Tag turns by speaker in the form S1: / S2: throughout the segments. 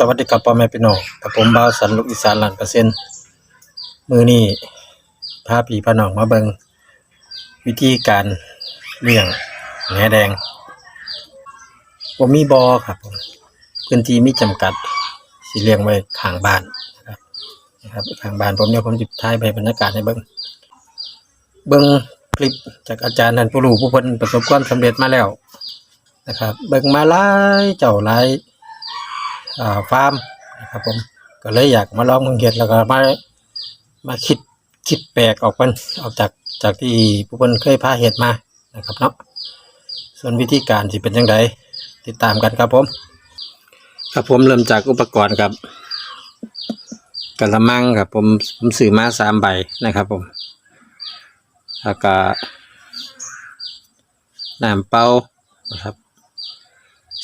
S1: สวัสดีครับพ่อแม่พี่น้องกับผมบ่าวสันลูกอีสานหลานเปอร์เซ็นต์มือนี้พาพี่พาน้องมาเบิงวิธีการเลี้ยงแหนแดงผมมีบอครับผมพื้นที่มีจำกัดสิเลี้ยงไว้ข้างบ้านนะครับนะครับข้างบ้านผมเนี่ยผมจิบท้ายไปบรรยากาศให้เบิงเบิงคลิปจากอาจารย์นันผู้รู้ผู้เพิ่นประสบความสำเร็จมาแล้วนะครับ เบิงมาหลายเจ้าหลายอ่ ฟาร์มนะครับผมก็เลยอยากมาลองเมืองเห็ดแล้วก็มามาคิดคิดแปลกออกมันออกจากจากที่ผู้คนเคยพาเห็ดมานะครับเนาะส่วนวิธีการที่เป็นยังไงติดตามกันครับผม ครับผมเริ่มจากอุปกรณ์ครับกระมังครับผมผมซื้อมาสามใบนะครับผมแล้วก็น้ำเปล่านะครับ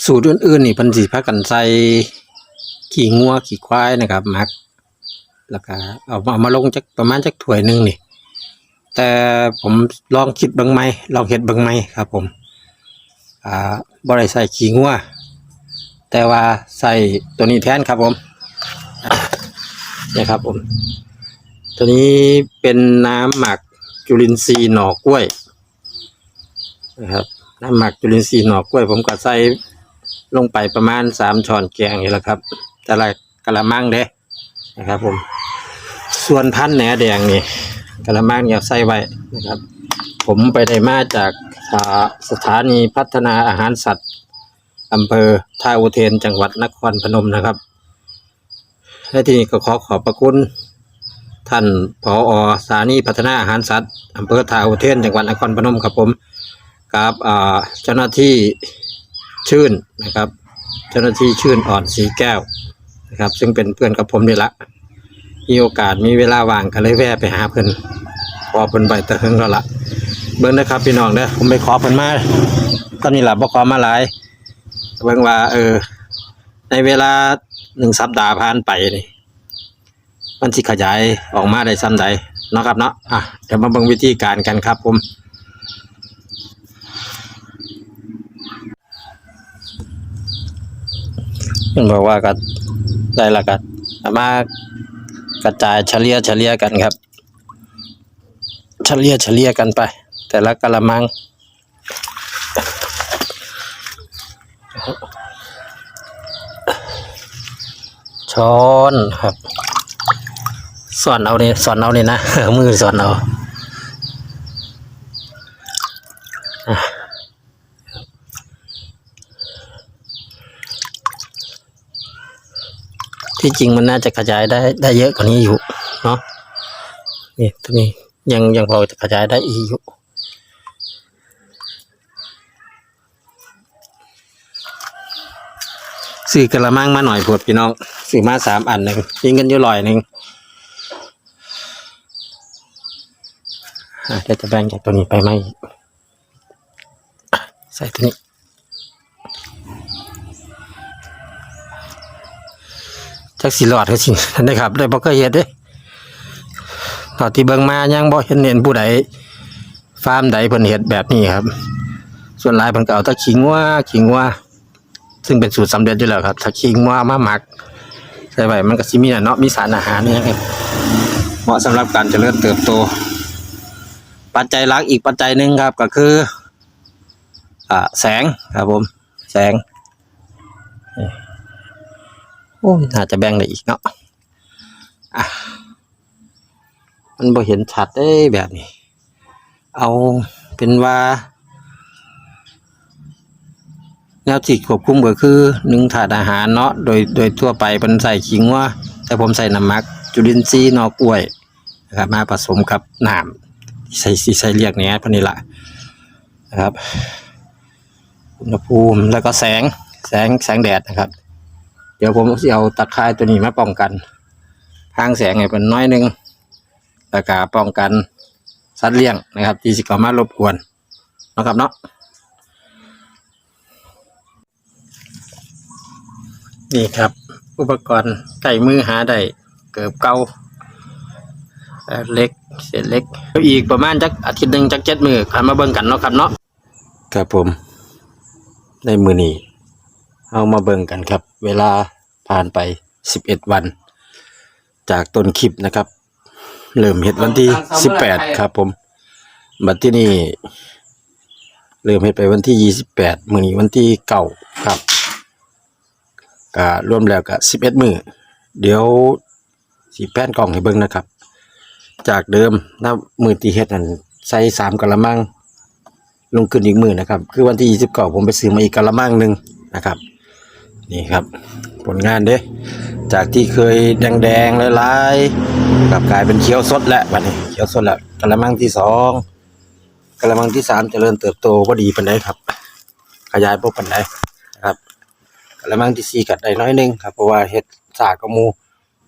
S1: สูตรอื่นๆนี่เพันสีพักกันใส่ ขี่งัวขี่ควายนะครับหมักแล้วก็เอาเอามาลงจักประมาณจักถ้วยหนึงนี่ แต่ผมลองคิดบิ่งไหมลองเห็ดบิ่งไหมครับ ผม อ่าบ่ได้ใส่ขี่งัวแต่ว่าใส่ตัวนี้แทนครับผมนี่ครับผม ตัวนี้เป็นน้ำหมักจุลินทรีย์หน่อกล้วยนะครับน้ำหมักจุลินทรีย์หน่อกล้วย ผมก็ใส่ลงไปประมาณสามช้อนแกงนี่แหละครับ แต่ละกะละมังเด้นะครับ ผม ส่วนพันธุ์แหนแดงนี่กะละมังเนี่ยใส่ไว้นะครับ ผมไปได้มาจากสถานีพัฒนาอาหารสัตว์อำเภอท่าอุเทนจังหวัดนครพนมนะครับและที่นี่ก็ขอขอบพระคุณท่านผอสถานีพัฒนาอาหารสัตว์อำเภอท่าอุเทนจังหวัดนครพนมครับผมกับอ่าเจ้าหน้าที่ชื่นนะครับ เจ้าหน้าที่ชื่นอ่อนสีแก้วนะครับ ซึ่งเป็นเพื่อนกับผมนี่ละมีโอกาสมีเวลาว่างก็เลยแวะไปหาเพิ่นขอเพิ่นใบตะเฮงแล้วละเบิ่งนะครับพี่น้องเด้อผมไปขอเพิ่นมาตอนนี้ล่ะบ่ขอมาหลายเบิ่งว่า เออ ในเวลาหนึ่งสัปดาห์ผ่านไปนี่มันสิขยายออกมาได้ซ้ำใดเนาะครับเนาะอะเดี๋ยวมาเบิ่งวิธีการกันครับผม มันบอกว่าก็ได้ละกันมากระจายเฉลี่ยเฉลี่ยกันครับ เฉลี่ยเฉลี่ยกันไป แต่ละกะละมังช้อนครับสอนเอาเนี่ยสอนเอาเนี่ยนะมือสอนเอา ที่จริงมันน่าจะกระจายได้ได้เยอะกว่านี้อยู่เนาะนี่ตรงนี้ยังยังพอจะกระจายได้อีกอยู่ซื้อกระมังมาหน่อยพวดพี่น้องซื้อมาสามอันหนึ่งยิงกันอยู่ลอยหนึ่งอะเดี๋ยวจะแบ่งจากตัวนี้ไปไหมใส่ตัวนี้ จักสิรอดก็สินะครับได้บ่เคยเฮ็ดเด้ตอนที่เบิ่งมายังบ่เห็นเห็นผู้ใดฟาร์มใดเพิ่นเฮ็ดแบบนี้ครับ ส่วนหลายเพิ่นก็เอาตะขิงว่าขิงว่า ซึ่งเป็นสูตรสำเร็จอยู่แล้วครับถ้าขิงว่ามาหมักใส่ไว้มันก็สิมีเนาะมีสารอาหารนี่ครับเหมาะสำหรับการเจริญเติบโต ปัจจัยหลักอีกปัจจัยหนึ่งครับก็คืออ่าแสงครับผม แสง โอ้ยน่าจะแบ่งได้อีกเนาะอะมันบ่เห็นชัดเอ้ยแบบนี้ เอาเป็นว่า แนวที่ควบคุมก็คือหนึ่งถาดอาหารเนาะโดยโดยทั่วไปเป็นใส่ขิงว่าแต่ผมใส่น้ำมัก จุลินทรีย์นอกกล้วยนะครับมาผสมกับน้ำใส่ใส่เรียกเนี้ยพนี้ละนะครับอุณหภูมิแล้วก็แสงแสงแสงแดดนะครับ ดี๋ยวผมจะเอาตะข่ายตัวนี้มาป้องกันทางแสงให้เป็นน้อยหนึงแล้วก็ป้องกันสัตว์เลี้ยงนะครับ ที่สิเข้ามารบกวนนะครับเนาะนี่ครับ อุปกรณ์ไก่มือหาได้เกือบเก่าเอ่อเล็กเศษเล็ก อีกประมาณจักอาทิตย์หนึ่งจักเจ็ดมือขันมาเบิ่งกันเนาะครับเนาะครับผม ในมือนี้เอามาเบิ่งกันครับ เวลาผผ่านไปสิบเอ็ดวัน จากต้นคลิปนะครับ เริ่มเฮ็ดวันที่สิบแปดครับ ผมบัดที่นี่เริ่มเฮ็ดไปวันที่ยี่สิบแปดมื้อนี้วันที่เก้าครับก็รวมแล้วก็สิบเอ็ดมื้อเดี๋ยวสิแป้นกล่องให้เบิ่งนะครับ จากเดิมน้ำมือที่เฮ็ดนั่นใส่สามกะละมังลงขึ้นอีกมือนะครับ คือวันที่ยี่สิบเก้าผมไปซื้อมาอีกกะละมังหนึ่งนะครับ นี่ครับ ผลงานเด้จากที่เคยแดงๆลายๆกลับกลายเป็นเขียวสดแล้วบัดนี้เขียวสดแล้วกะละมังที่สองกะละมังที่สามเจริญเติบโตก็ดีปานใดครับ ขยายพวกปานใดนะครับกะละมังที่สี่กัดได้น้อยนึงครับเพราะว่าเฮ็ดสากกระมู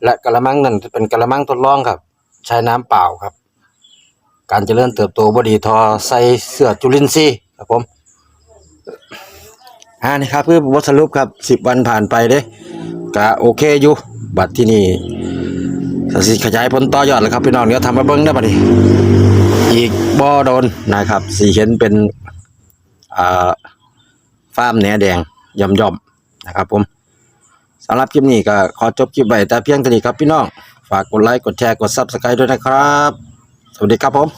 S1: และกะละมังนั่นจะเป็นกะละมังทดลองครับ ใช้น้ำเปล่าครับ การเจริญเติบโตบ่ดีทอใส่เสื้อจุลินทรีย์ครับผม อ่านี่ครับคือบทสรุปครับสิบวันผ่านไปเด้ก็โอเคอยู่บัดที่นี่สสิขยายผลต่อยอดแล้วครับพี่น้องเดี๋ยวทำมาเบิ้งได้บัดนี้อีกบ่อโดนนะครับสีเห็นเป็นอ่าฟาร์มแหนแดงย่อมๆนะครับผมสำหรับคลิปนี้ก็ขอจบคลิปไว้แต่เพียงเท่านี้ครับพี่น้อง ฝากกดไลค์กดแชร์กด Subscribe ด้วยนะครับ สวัสดีครับผม